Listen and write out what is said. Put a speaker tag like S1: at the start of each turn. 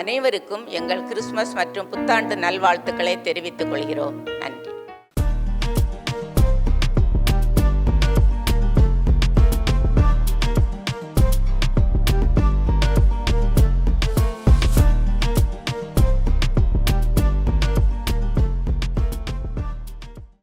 S1: அனைவருக்கும் எங்கள் கிறிஸ்மஸ் மற்றும் புத்தாண்டு நல்வாழ்த்துக்களை தெரிவித்துக் கொள்கிறோம்.